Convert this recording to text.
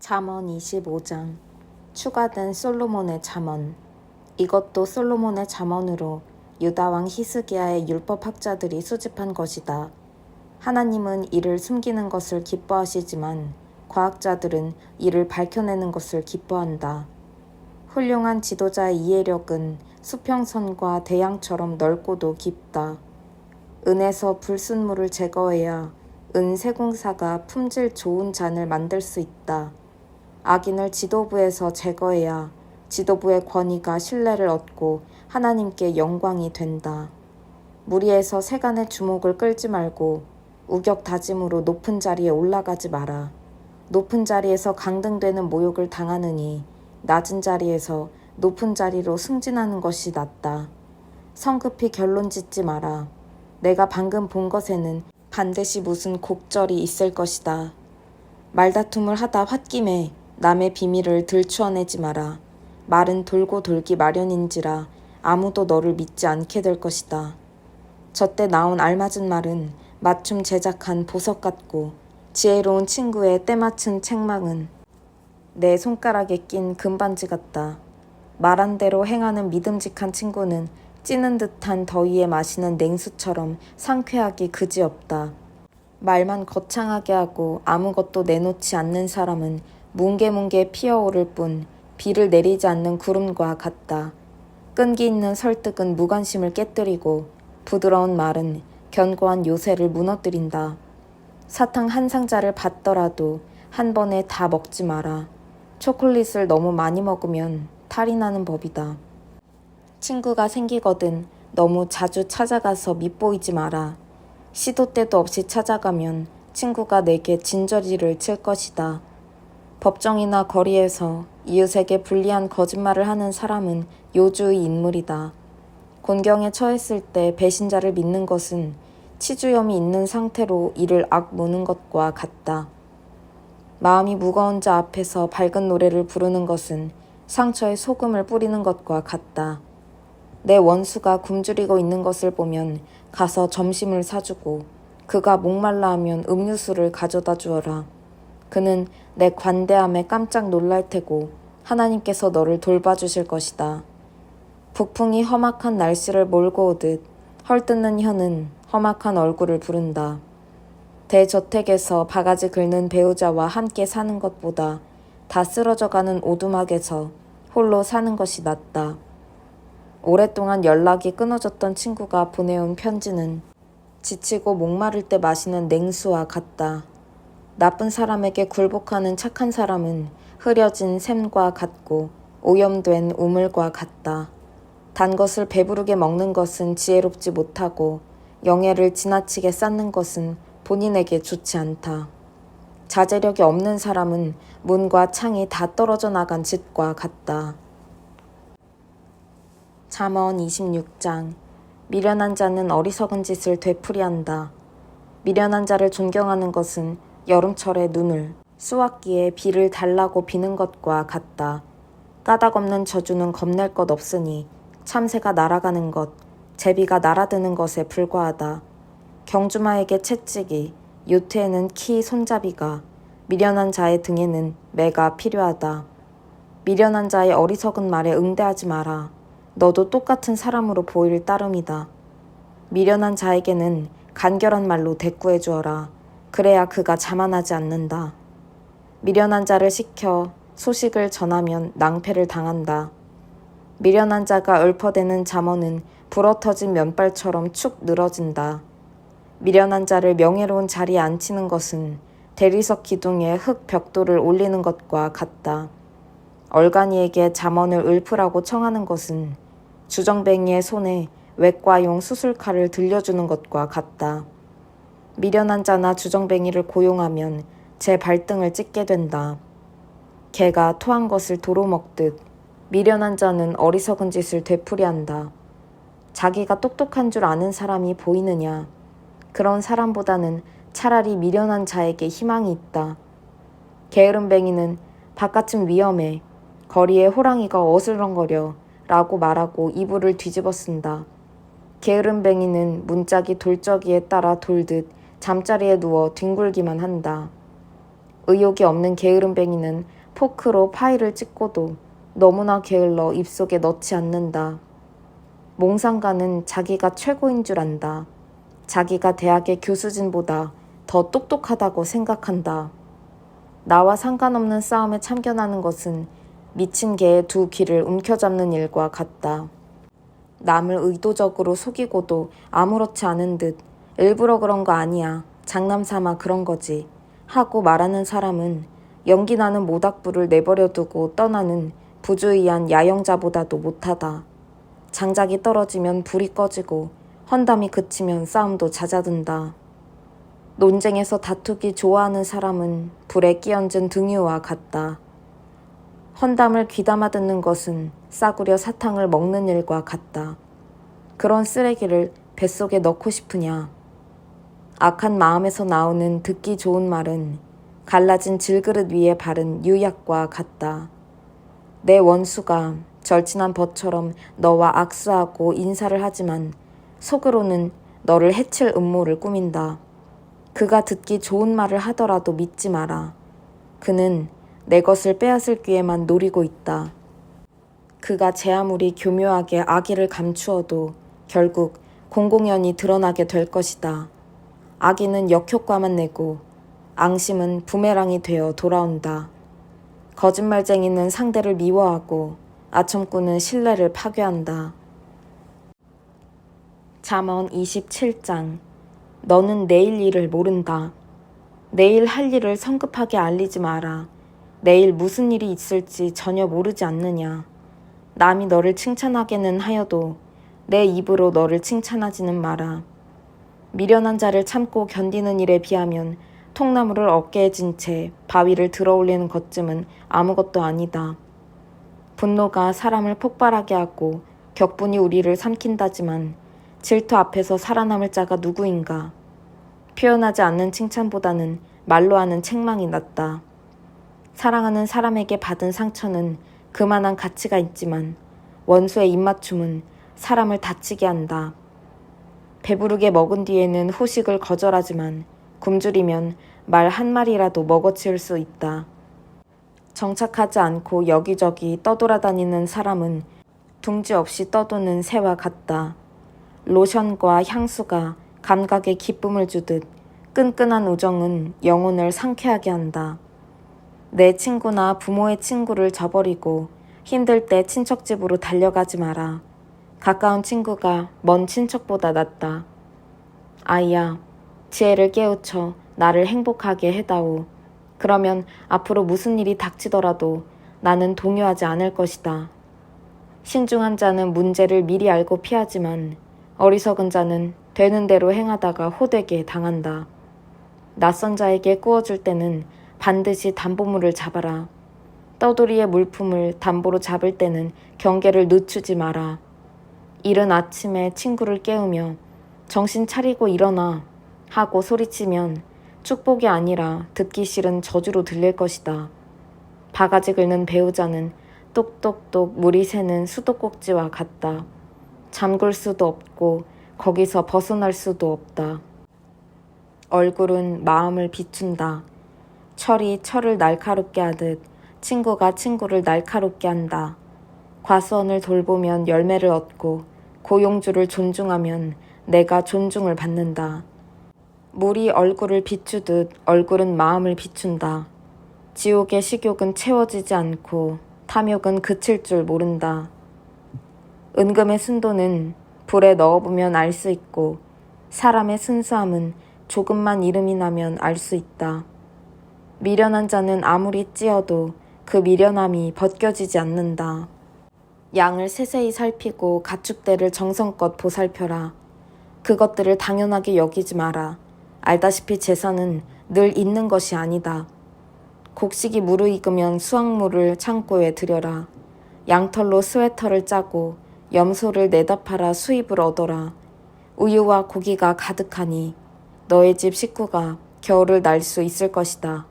잠언 25장 추가된 솔로몬의 잠언 이것도 솔로몬의 잠언으로 유다 왕 히스기야의 율법 학자들이 수집한 것이다. 하나님은 이를 숨기는 것을 기뻐하시지만 과학자들은 이를 밝혀내는 것을 기뻐한다. 훌륭한 지도자의 이해력은 수평선과 대양처럼 넓고도 깊다. 은에서 불순물을 제거해야 은 세공사가 품질 좋은 잔을 만들 수 있다. 악인을 지도부에서 제거해야 지도부의 권위가 신뢰를 얻고 하나님께 영광이 된다. 무리에서 세간의 주목을 끌지 말고 우격 다짐으로 높은 자리에 올라가지 마라. 높은 자리에서 강등되는 모욕을 당하느니 낮은 자리에서 높은 자리로 승진하는 것이 낫다. 성급히 결론 짓지 마라. 내가 방금 본 것에는 반드시 무슨 곡절이 있을 것이다. 말다툼을 하다 홧김에 남의 비밀을 들추어내지 마라. 말은 돌고 돌기 마련인지라 아무도 너를 믿지 않게 될 것이다. 저때 나온 알맞은 말은 맞춤 제작한 보석 같고 지혜로운 친구의 때맞춘 책망은 내 손가락에 낀 금반지 같다. 말한 대로 행하는 믿음직한 친구는 찌는 듯한 더위에 마시는 냉수처럼 상쾌하기 그지없다. 말만 거창하게 하고 아무것도 내놓지 않는 사람은 뭉게뭉게 피어오를 뿐 비를 내리지 않는 구름과 같다. 끈기 있는 설득은 무관심을 깨뜨리고 부드러운 말은 견고한 요새를 무너뜨린다. 사탕 한 상자를 받더라도 한 번에 다 먹지 마라. 초콜릿을 너무 많이 먹으면 탈이 나는 법이다. 친구가 생기거든 너무 자주 찾아가서 밉보이지 마라. 시도 때도 없이 찾아가면 친구가 내게 진저리를 칠 것이다. 법정이나 거리에서 이웃에게 불리한 거짓말을 하는 사람은 요주의 인물이다. 곤경에 처했을 때 배신자를 믿는 것은 치주염이 있는 상태로 이를 악무는 것과 같다. 마음이 무거운 자 앞에서 밝은 노래를 부르는 것은 상처에 소금을 뿌리는 것과 같다. 내 원수가 굶주리고 있는 것을 보면 가서 점심을 사주고 그가 목말라 하면 음료수를 가져다 주어라. 그는 내 관대함에 깜짝 놀랄 테고 하나님께서 너를 돌봐주실 것이다. 북풍이 험악한 날씨를 몰고 오듯 헐뜯는 혀는 험악한 얼굴을 부른다. 대저택에서 바가지 긁는 배우자와 함께 사는 것보다 다 쓰러져가는 오두막에서 홀로 사는 것이 낫다. 오랫동안 연락이 끊어졌던 친구가 보내온 편지는 지치고 목마를 때 마시는 냉수와 같다. 나쁜 사람에게 굴복하는 착한 사람은 흐려진 샘과 같고 오염된 우물과 같다. 단 것을 배부르게 먹는 것은 지혜롭지 못하고 영예를 지나치게 쌓는 것은 본인에게 좋지 않다. 자제력이 없는 사람은 문과 창이 다 떨어져 나간 집과 같다. 잠언 26장 미련한 자는 어리석은 짓을 되풀이한다. 미련한 자를 존경하는 것은 여름철에 눈을 수확기에 비를 달라고 비는 것과 같다. 까닭 없는 저주는 겁낼 것 없으니 참새가 날아가는 것, 제비가 날아드는 것에 불과하다. 경주마에게 채찍이, 요트에는 키 손잡이가, 미련한 자의 등에는 매가 필요하다. 미련한 자의 어리석은 말에 응대하지 마라. 너도 똑같은 사람으로 보일 따름이다. 미련한 자에게는 간결한 말로 대꾸해 주어라. 그래야 그가 자만하지 않는다. 미련한 자를 시켜 소식을 전하면 낭패를 당한다. 미련한 자가 읊어대는 잠언은 불어터진 면발처럼 축 늘어진다. 미련한 자를 명예로운 자리에 앉히는 것은 대리석 기둥에 흙 벽돌을 올리는 것과 같다. 얼간이에게 잠언을 읊으라고 청하는 것은 주정뱅이의 손에 외과용 수술칼을 들려주는 것과 같다. 미련한 자나 주정뱅이를 고용하면 제 발등을 찢게 된다. 개가 토한 것을 도로 먹듯 미련한 자는 어리석은 짓을 되풀이한다. 자기가 똑똑한 줄 아는 사람이 보이느냐. 그런 사람보다는 차라리 미련한 자에게 희망이 있다. 게으름뱅이는 바깥은 위험해. 거리에 호랑이가 어슬렁거려. 라고 말하고 이불을 뒤집어 쓴다. 게으름뱅이는 문짝이 돌적이에 따라 돌듯 잠자리에 누워 뒹굴기만 한다. 의욕이 없는 게으름뱅이는 포크로 파이를 찍고도 너무나 게을러 입속에 넣지 않는다. 몽상가는 자기가 최고인 줄 안다. 자기가 대학의 교수진보다 더 똑똑하다고 생각한다. 나와 상관없는 싸움에 참견하는 것은 미친 개의 두 귀를 움켜잡는 일과 같다. 남을 의도적으로 속이고도 아무렇지 않은 듯 일부러 그런 거 아니야. 장남 삼아 그런 거지. 하고 말하는 사람은 연기 나는 모닥불을 내버려 두고 떠나는 부주의한 야영자보다도 못하다. 장작이 떨어지면 불이 꺼지고 헌담이 그치면 싸움도 잦아든다. 논쟁에서 다투기 좋아하는 사람은 불에 끼얹은 등유와 같다. 헌담을 귀담아 듣는 것은 싸구려 사탕을 먹는 일과 같다. 그런 쓰레기를 뱃속에 넣고 싶으냐. 악한 마음에서 나오는 듣기 좋은 말은 갈라진 질그릇 위에 바른 유약과 같다. 내 원수가 절친한 벗처럼 너와 악수하고 인사를 하지만 속으로는 너를 해칠 음모를 꾸민다. 그가 듣기 좋은 말을 하더라도 믿지 마라. 그는 내 것을 빼앗을 기회만 노리고 있다. 그가 제 아무리 교묘하게 악의를 감추어도 결국 공공연히 드러나게 될 것이다. 악의는 역효과만 내고 앙심은 부메랑이 되어 돌아온다. 거짓말쟁이는 상대를 미워하고 아첨꾼은 신뢰를 파괴한다. 잠언 27장 너는 내일 일을 모른다. 내일 할 일을 성급하게 알리지 마라. 내일 무슨 일이 있을지 전혀 모르지 않느냐. 남이 너를 칭찬하게는 하여도 내 입으로 너를 칭찬하지는 마라. 미련한 자를 참고 견디는 일에 비하면 통나무를 어깨에 진 채 바위를 들어 올리는 것쯤은 아무것도 아니다. 분노가 사람을 폭발하게 하고 격분이 우리를 삼킨다지만 질투 앞에서 살아남을 자가 누구인가. 표현하지 않는 칭찬보다는 말로 하는 책망이 낫다. 사랑하는 사람에게 받은 상처는 그만한 가치가 있지만 원수의 입맞춤은 사람을 다치게 한다. 배부르게 먹은 뒤에는 후식을 거절하지만 굶주리면 말 한 마리라도 먹어치울 수 있다. 정착하지 않고 여기저기 떠돌아다니는 사람은 둥지 없이 떠도는 새와 같다. 로션과 향수가 감각에 기쁨을 주듯 끈끈한 우정은 영혼을 상쾌하게 한다. 내 친구나 부모의 친구를 저버리고 힘들 때 친척 집으로 달려가지 마라. 가까운 친구가 먼 친척보다 낫다. 아이야, 지혜를 깨우쳐 나를 행복하게 해다오. 그러면 앞으로 무슨 일이 닥치더라도 나는 동요하지 않을 것이다. 신중한 자는 문제를 미리 알고 피하지만 어리석은 자는 되는 대로 행하다가 호되게 당한다. 낯선 자에게 꾸어줄 때는 반드시 담보물을 잡아라. 떠돌이의 물품을 담보로 잡을 때는 경계를 늦추지 마라. 이른 아침에 친구를 깨우며 정신 차리고 일어나 하고 소리치면 축복이 아니라 듣기 싫은 저주로 들릴 것이다. 바가지 긁는 배우자는 똑똑똑 물이 새는 수도꼭지와 같다. 잠글 수도 없고 거기서 벗어날 수도 없다. 얼굴은 마음을 비춘다. 철이 철을 날카롭게 하듯 친구가 친구를 날카롭게 한다. 과수원을 돌보면 열매를 얻고 고용주를 존중하면 내가 존중을 받는다. 물이 얼굴을 비추듯 얼굴은 마음을 비춘다. 지옥의 식욕은 채워지지 않고 탐욕은 그칠 줄 모른다. 은금의 순도는 불에 넣어보면 알 수 있고 사람의 순수함은 조금만 이름이 나면 알 수 있다. 미련한 자는 아무리 찌어도 그 미련함이 벗겨지지 않는다. 양을 세세히 살피고 가축대를 정성껏 보살펴라. 그것들을 당연하게 여기지 마라. 알다시피 재산은 늘 있는 것이 아니다. 곡식이 무르익으면 수확물을 창고에 들여라. 양털로 스웨터를 짜고 염소를 내다 팔아 수입을 얻어라. 우유와 고기가 가득하니 너의 집 식구가 겨울을 날 수 있을 것이다.